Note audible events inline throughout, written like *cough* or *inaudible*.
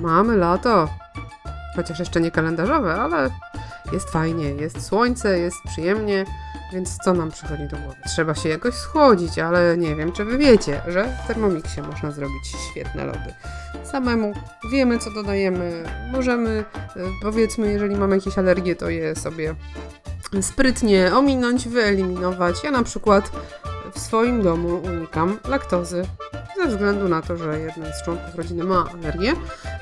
mamy lato. Chociaż jeszcze nie kalendarzowe, ale jest fajnie, jest słońce, jest przyjemnie, więc co nam przychodzi do głowy? Trzeba się jakoś schłodzić, ale nie wiem, czy wy wiecie, że w Thermomixie można zrobić świetne lody. Samemu wiemy, co dodajemy, możemy, e, powiedzmy, jeżeli mamy jakieś alergie, to je sobie sprytnie ominąć, wyeliminować. Ja na przykład w swoim domu unikam laktozy ze względu na to, że jeden z członków rodziny ma alergię,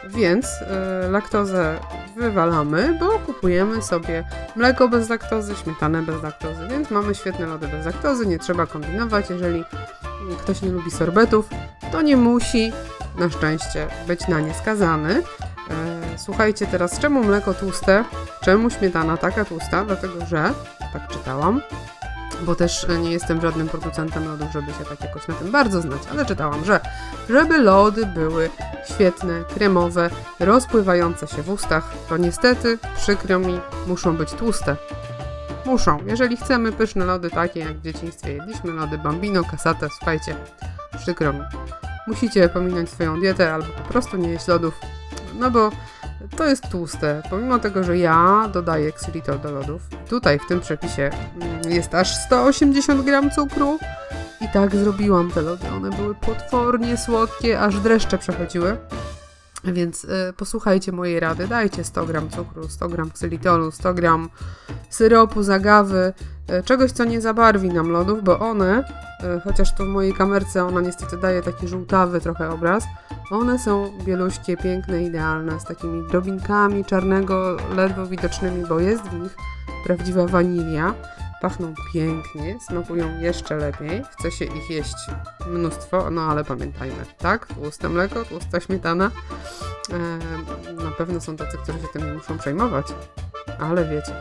więc y, laktozę wywalamy, bo kupujemy sobie mleko bez laktozy, śmietanę bez laktozy, więc mamy świetne lody bez laktozy, nie trzeba kombinować. Jeżeli ktoś nie lubi sorbetów, to nie musi na szczęście być na nie skazany. E, Słuchajcie teraz, czemu mleko tłuste? Czemu śmietana taka tłusta? Dlatego, że, tak czytałam, bo też nie jestem żadnym producentem lodów, żeby się tak jakoś na tym bardzo znać, ale czytałam, że żeby lody były świetne, kremowe, rozpływające się w ustach, to niestety, przykro mi, muszą być tłuste. Muszą. Jeżeli chcemy pyszne lody takie, jak w dzieciństwie jedliśmy, lody Bambino, Casate, słuchajcie, przykro mi. Musicie pominąć swoją dietę albo po prostu nie jeść lodów, no bo to jest tłuste. Pomimo tego, że ja dodaję ksylitol do lodów, tutaj w tym przepisie mm, jest aż 180 gram cukru i tak zrobiłam te lody. One były potwornie słodkie, aż dreszcze przechodziły. Więc y, posłuchajcie mojej rady, dajcie 100 gram cukru, 100 gram ksylitolu, 100 gram syropu z agawy, y, czegoś co nie zabarwi nam lodów, bo one, y, chociaż tu w mojej kamerce ona niestety daje taki żółtawy trochę obraz, one są bieluśkie, piękne, idealne, z takimi drobinkami czarnego, ledwo widocznymi, bo jest w nich prawdziwa wanilia. Pachną pięknie, smakują jeszcze lepiej. Chce się ich jeść mnóstwo, no ale pamiętajmy, tak? Tłuste mleko, tłusta śmietana. Eee, na pewno są tacy, którzy się tym nie muszą przejmować, ale wiecie,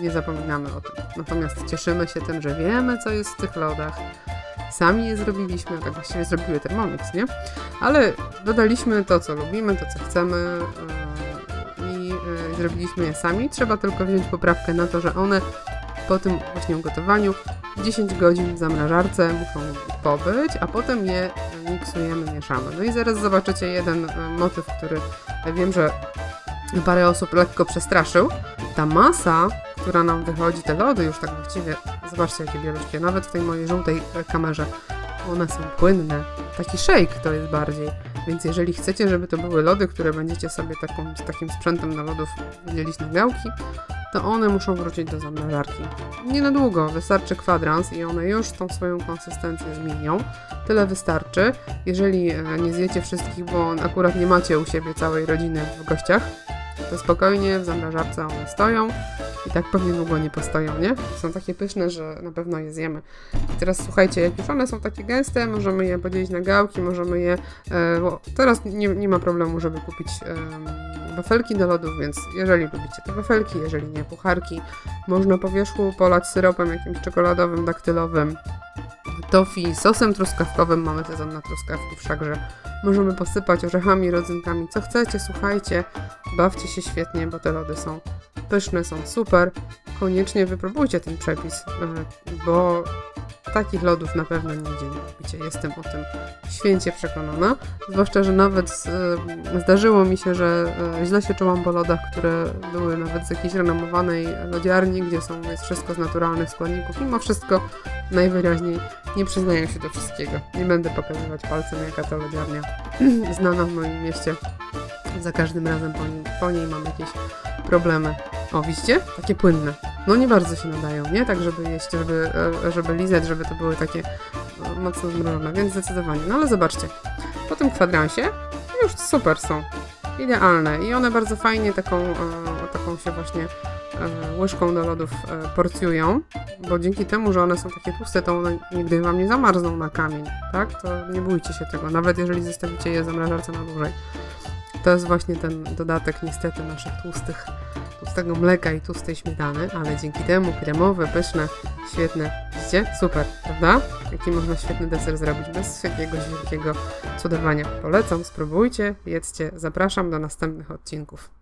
nie zapominamy o tym. Natomiast cieszymy się tym, że wiemy, co jest w tych lodach. Sami je zrobiliśmy, tak właściwie zrobiły Thermomix, nie? Ale dodaliśmy to, co lubimy, to, co chcemy yy, i yy, zrobiliśmy je sami. Trzeba tylko wziąć poprawkę na to, że one po tym właśnie ugotowaniu 10 godzin w zamrażarce muszą pobyć, a potem je miksujemy, mieszamy. No i zaraz zobaczycie jeden yy, motyw, który wiem, że parę osób lekko przestraszył. Ta masa, która nam wychodzi, te lody już tak właściwie, zobaczcie jakie bieluśkie, nawet w tej mojej żółtej e, kamerze, one są płynne. Taki shake to jest bardziej. Więc jeżeli chcecie, żeby to były lody, które będziecie sobie taką, z takim sprzętem do lodów dzielić na gałki, to one muszą wrócić do zamrażarki. Nie na długo, wystarczy kwadrans i one już tą swoją konsystencję zmienią. Tyle wystarczy. Jeżeli e, nie zjecie wszystkich, bo akurat nie macie u siebie całej rodziny w gościach, to spokojnie w zamrażarce one stoją i tak pewnie długo nie postoją, nie? Są takie pyszne, że na pewno je zjemy. I teraz słuchajcie, jak już one są takie gęste, możemy je podzielić na gałki, możemy je, e, bo teraz nie, nie ma problemu, żeby kupić wafelki do lodów, więc jeżeli lubicie te wafelki, jeżeli nie pucharki, można po wierzchu polać syropem jakimś czekoladowym, daktylowym, tofi, sosem truskawkowym, mamy sezon na truskawki wszakże. Możemy posypać orzechami, rodzynkami, co chcecie, słuchajcie, bawcie się świetnie, bo te lody są pyszne, są super. Koniecznie wypróbujcie ten przepis, e, bo takich lodów na pewno nigdzie nie kupicie. Jestem o tym święcie przekonana. Zwłaszcza, że nawet e, zdarzyło mi się, że e, źle się czułam po lodach, które były nawet z jakiejś renomowanej lodziarni, gdzie są, jest wszystko z naturalnych składników. Mimo wszystko najwyraźniej nie przyznaję się do wszystkiego. Nie będę pokazywać palcem, jaka to lodziarnia *clears throat* znana w moim mieście. Za każdym razem po niej, po niej mam jakieś problemy. O, widzicie? Takie płynne. No nie bardzo się nadają, nie? Tak, żeby jeść, żeby, e, żeby lizać, żeby to były takie e, mocno zmrożone, więc zdecydowanie. No ale zobaczcie, po tym kwadransie już super są. Idealne. I one bardzo fajnie taką, e, taką się właśnie e, łyżką do lodów e, porcjują, bo dzięki temu, że one są takie tłuste, to one nigdy wam nie zamarzną na kamień, tak? To nie bójcie się tego, nawet jeżeli zostawicie je zamrażarce na dłużej. To jest właśnie ten dodatek niestety naszych tłustych, tłustego mleka i tłustej śmietany, ale dzięki temu kremowe, pyszne, świetne. Widzicie? Super, prawda? Jaki można świetny deser zrobić bez jakiegoś wielkiego cudowania. Polecam, spróbujcie, jedzcie. Zapraszam do następnych odcinków.